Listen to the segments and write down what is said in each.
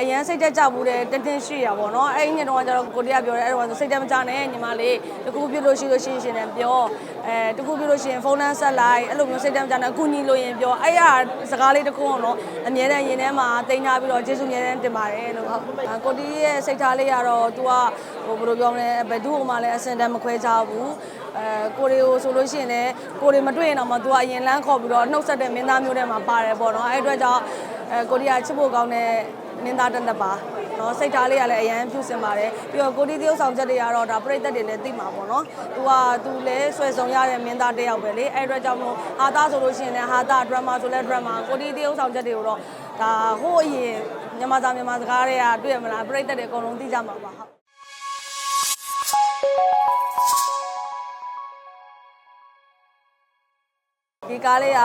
အရန်စိတ်တက်ကြဘူးတဲ့တင်းတင်းရှိရပါတော့အဲ့ဒီညတော့ကျတော့ကိုတရားပြောတယ်အဲ့တော့ဆိုစိတ်တက်မကြနဲ့ညီမလေးတကူပြလို့ရှိလို့ရှိရင်ရှင်တယ်ပြောအဲတကူပြလို့ရှိရင်ဖုန်းနမ်းဆက်လိုက်အဲ့လိုမျိုးစိတ်တက်မကြနဲ့အကူညီလို့ရင်ပြောအဲ့ရစကားလေးတစ်ခုအောင်တော့အမြဲတမ်းရင်ထဲမှာတင်ထားပြီးတော့ကျေးဇူးအမြဲတမ်းတင်ပါတယ်လို့ဟုတ်ကိုတီးရဲ့စိတ်ထားလေးကတော့ तू ကဟိုဘယ်လိုပြောမလဲဘယ်သူ့ဟိုမှလည်းအစင်တမ်းမခွဲချဘူးအဲကိုရီကိုဆိုလို့ရှိရင်လည်းကိုရီမတွေ့ရင်တော့မှ तू ကအရင်လမ်းခေါ်ပြီးတော့နှုတ်ဆက်တဲ့မင်းသားမျိုးထဲမှာပါတယ်ပေါ့နော်အဲ့အတွက်ကြောင့်အဲကိုရီးယားချစ်ဖို့ကောင်းတဲ့ မင်းသားတစ်နှစ်ပါနော်စိတ်ထားလေးကလည်းအရန်ဖြူစင်ပါတယ်ပြီးတော့ကိုတီသရုပ်ဆောင်ချက်တွေကတော့ဒါပြိတ္တတွေလည်းသိမှာပေါ့နော်သူကသူလည်းဆွဲဆောင်ရတဲ့မင်းသားတစ်ယောက်ပဲလေအဲ့အတွက်ကြောင့်မို့ဟာတာဆိုလို့ရှိရင်လည်းဟာတာဒရမာဆိုလည်းဒရမာကိုတီသရုပ်ဆောင်ချက်တွေကိုတော့ဒါဟိုအရင်မြန်မာသားမြန်မာစကားတွေကတွေ့ရမလားပြိတ္တတွေအကုန်လုံးသိကြမှာပါဟုတ် ဒီကားလေးက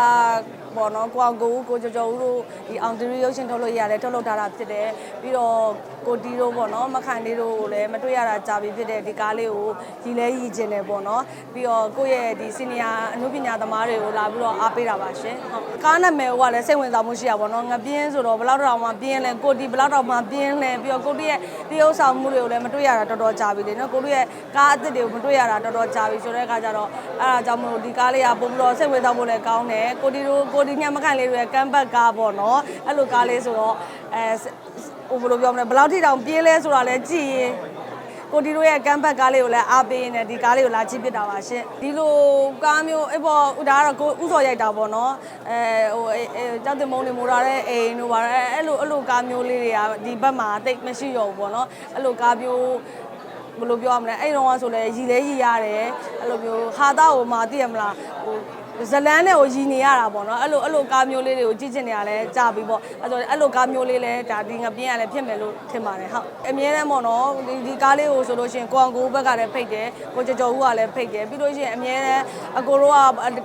ပေါ့နော်ကိုအောင်ကိုဦးကိုကျော်ကျော်ဦးတို့ဒီအောင်တီရီရုပ်ရှင်ထုတ်လို့ရတယ်ထုတ်လုပ်ထားတာဖြစ်တယ်ပြီးတော့ကိုတီတို့ပေါ့နော်မခိုင်လေးတို့ကိုလည်းမတွေ့ရတာကြာပြီဖြစ်တဲ့ဒီကားလေးကိုရီလဲရီကျင်တယ်ပေါ့နော်ပြီးတော့ကိုယ့်ရဲ့ဒီစီနီယာအမှုပညာသမားတွေကိုလာပြီးတော့အားပေးတာပါရှင်ဟုတ်ကားနာမည်ကလည်းစိတ်ဝင်စားမှုရှိရပါတော့ငပြင်းဆိုတော့ဘယ်လောက်တောင်မှပြင်းလဲကိုတီဘယ်လောက်တောင်မှပြင်းလဲပြီးတော့ကိုတီရဲ့တရုပ်ဆောင်မှုတွေကိုလည်းမတွေ့ရတာတော်တော်ကြာပြီလေနော်ကိုတီရဲ့ကားအသစ်တွေကိုမတွေ့ရတာတော်တော်ကြာပြီဆိုတဲ့အခါကျတော့အဲ့ဒါကြောင့်မလို့ဒီကားလေးကပုံပြီးတော့စိတ်ဝင်စားဖို့လည်းကောင်းတယ်ကိုတီတို့ကိုတီညမခိုင်လေးတွေရဲ့ကမ်ဘတ်ကားပေါ့နော်အဲ့လိုကားလေးဆိုတော့အဲဟိုဘယ်လိုပြောမလဲဘယ်လောက်ထိတောင်ပြင်းလဲဆိုတာလည်းကြည့်ရင်ကိုတီတို့ရဲ့ကမ်ဘတ်ကားလေးကိုလည်းအားပေးနေတယ်ဒီကားလေးကိုလာကြည့်ပြတာပါရှင်ဒီလိုကားမျိုးအဲ့ပေါ်ဒါကတော့ကိုဥစော်ရိုက်တာပေါ့နော်အဲဟိုအဲကြောက်တင်မုံနေမိုးထားတဲ့အိမ်တို့ပါအဲ့လိုအဲ့လိုကားမျိုးလေးတွေကဒီဘက်မှာတိတ်မရှိတော့ဘူးပေါ့နော်အဲ့လိုကားမျိုးဘယ်လိုပြောရမလဲအဲ့တော့ကဆိုလဲရီလဲရီရတယ်အဲ့လိုမျိုးဟာသားကိုမှသိရမလားဟို ဇလန်းနဲ့ကိုရီနေရတာပေါ့နော်အဲ့လိုအဲ့လိုကားမျိုးလေးတွေကိုကြည့်ချင်နေရလဲကြာပြီပေါ့အဲ့ဆိုအဲ့လိုကားမျိုးလေးလဲဒါဒီငပြင်းရလဲဖြစ်မယ်လို့ထင်ပါတယ်ဟုတ်အမြဲတမ်းပေါ့နော်ဒီဒီကားလေးကိုဆိုလို့ရှိရင်ကိုအောင်ကိုဘက်ကလည်းဖိတ်တယ်ကိုကြော်ကြော်ဦးကလည်းဖိတ်တယ်ပြီးလို့ရှိရင်အမြဲတမ်းအကိုတို့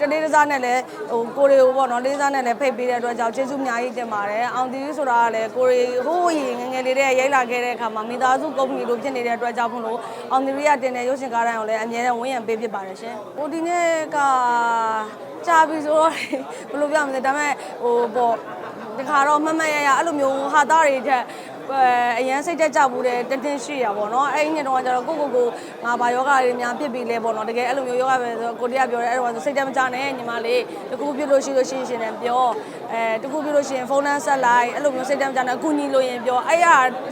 ကတလေးတစားနဲ့လည်းဟိုကိုတွေကိုပေါ့နော်လေးစားနဲ့လည်းဖိတ်ပေးတဲ့အတွက်ကြောင့်ကျေးဇူးအများကြီးတင်ပါတယ်အောင်တီးဆိုတာကလည်းကိုရီဟိုးရင်ငယ်ငယ်လေးတည်းရိုက်လာခဲ့တဲ့အခါမှာမိသားစုကုမ္ပဏီလိုဖြစ်နေတဲ့အတွက်ကြောင့်မလို့အောင်တီးရတင်တဲ့ရုပ်ရှင်ကားတိုင်းကိုလည်းအမြဲတမ်းဝန်းရံပေးဖြစ်ပါတယ်ရှင်။ဟိုဒီနေ့က ကြာပြီဆိုတော့ဘယ်လိုပြောမလဲဒါပေမဲ့ဟိုပေါ့ဒီခါတော့မမတ်ရရအဲ့လိုမျိုးဟာသားတွေထက်အဲ အရန်စိတ်တက်ကြဘူးတဲ့တင်းတင်းရှိရပါတော့အဲ့ဒီညတော့ကျတော့ကိုကိုကိုငါဘာယောဂတွေများဖြစ်ပြီလဲပေါ့နော်တကယ်အဲ့လိုမျိုးယောဂပဲဆိုကိုတရားပြောတယ်အဲ့တော့ဆိုစိတ်တက်မကြနဲ့ညီမလေးတကူပြလို့ရှိလို့ရှိရှင်တယ်ပြောအဲတကူပြလို့ရှိရင်ဖုန်းနမ်းဆက်လိုက်အဲ့လိုမျိုးစိတ်တက်မကြနဲ့အကူညီလို့ရင်ပြောအဲ့ရ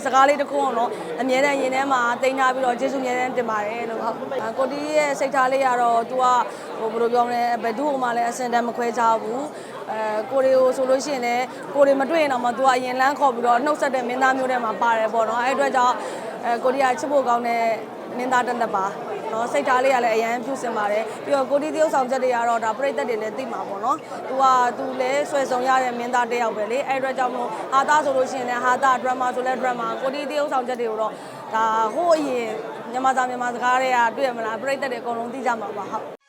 စကားလေးတစ်ခုအောင်တော့အမြဲတမ်းရင်ထဲမှာတင်ထားပြီးတော့ကျေးဇူးအမြဲတမ်းတင်ပါတယ်လို့ဟုတ်ကိုတီးရဲ့စိတ်ထားလေးကတော့ तू ကဟိုဘယ်လိုပြောမလဲဘယ်သူ့ဟိုမှလည်းအစင်တမ်းမခွဲချဘူး အဲကိုရီကိုဆိုလို့ရှိရင်လည်းကိုရီမတွေ့ရင်တော့မှသူကအရင်လန်းခေါ်ပြီးတော့နှုတ်ဆက်တဲ့မင်းသားမျိုးတွေမှာပါတယ်ပေါ့နော်အဲအတွက်ကြောင့်အဲကိုရီးယားချစ်ဖို့ကောင်းတဲ့မင်းသားတစ်နှစ်ပါနော်စိတ်ထားလေးကလည်းအရန်ဖြူစင်ပါတယ်ပြီးတော့ကိုတီတရုပ်ဆောင်ချက်တွေကတော့ဒါပြိသက်တွေလည်းသိမှာပေါ့နော်သူကသူလည်းဆွဲဆောင်ရတဲ့မင်းသားတစ်ယောက်ပဲလေအဲ့အတွက်ကြောင့်မို့ဟာတာဆိုလို့ရှိရင်လည်းဟာတာဒရမာဆိုလည်းဒရမာကိုတီတရုပ်ဆောင်ချက်တွေကိုတော့ဒါဟိုးအရင်မြန်မာသားမြန်မာစကားတွေကတွေ့ရမလားပြိသက်တွေအကုန်လုံးသိကြမှာပါဟုတ်